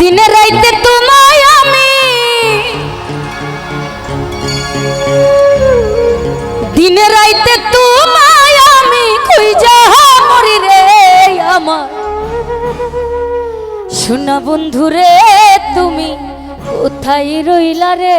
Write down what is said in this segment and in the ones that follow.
দিনে রাইতে তোমায় আমি। দিনে রাইতে তোমায় আমি খুঁজা মরি রে আমার। শোনা বন্ধু রে তুমি কোথায় রইলা রে?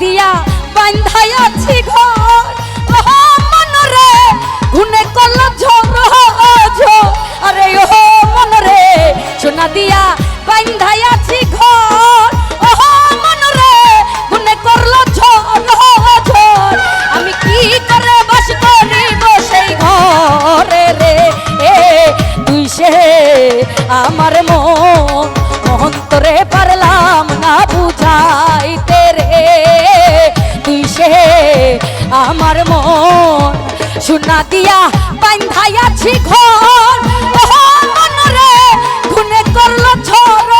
দিয়া বান্ধাই আছি ঘর। মনরে গুনে কল আমার মন। সোনা দিয়া বান্ধাইয়াছি ঘর। ওহো খুনে করল ঝড়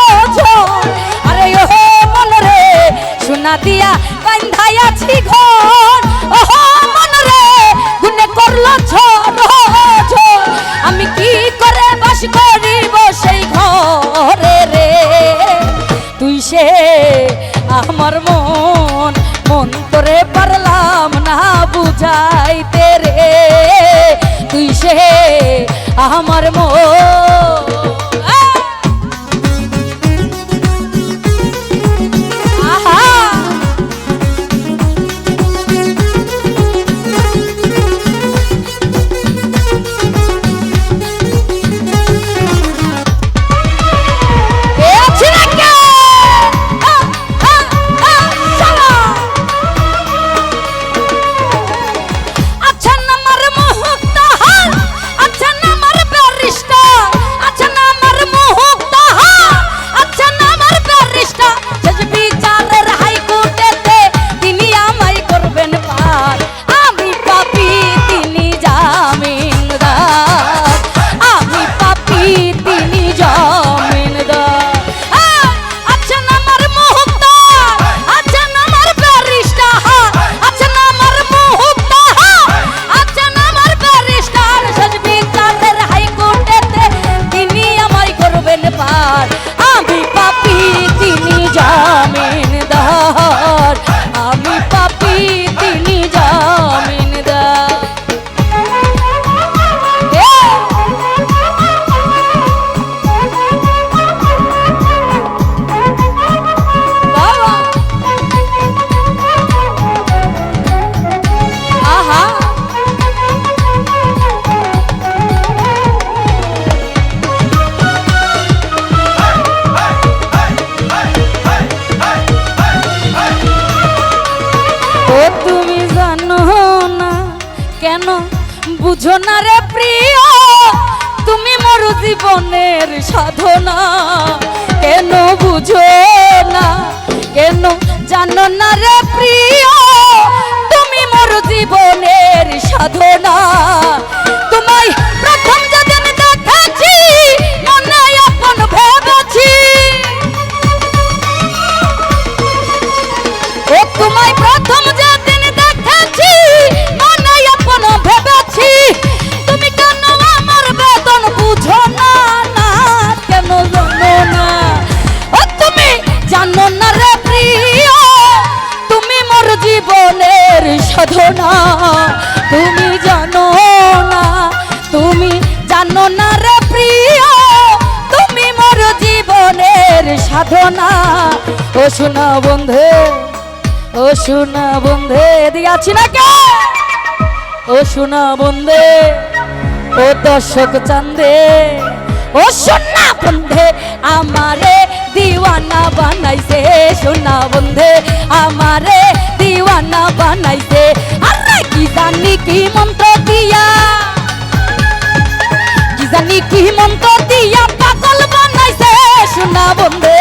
আরে ওহো মন সোনা দিয়া বান্ধাইয়াছি ঘর। ওহো মন খুনে করল ঝড়। আমি কি করে বাস করিব সেই ঘরে রে? তুই সে আমার মন। মন তোরে পারলাম না বুঝাইতে রে। তুই সে আমার মন কেন? বুঝো না রে প্রিয়, তুমি মোর জীবনের সাধনা। কেন বুঝো না? কেন জানো না রে প্রিয়, তুমি মোর জীবনের সাধনা ও শোনা বন্ধু, ও শোনা বন্ধে, দিয়াছি না কে? ও শোনা বন্ধে, ও দর্শক চান্দে, ও সোনা বন্ধে, আমারে দিওয়ানা বানাইছে। সোনা বন্ধে, আমারে দিওয়ানা বানাইছে। আরে কি জানি কি মন্ত্র দিয়া, কি জানি কি মন্ত্র দিয়া చేస్తున్నావుందే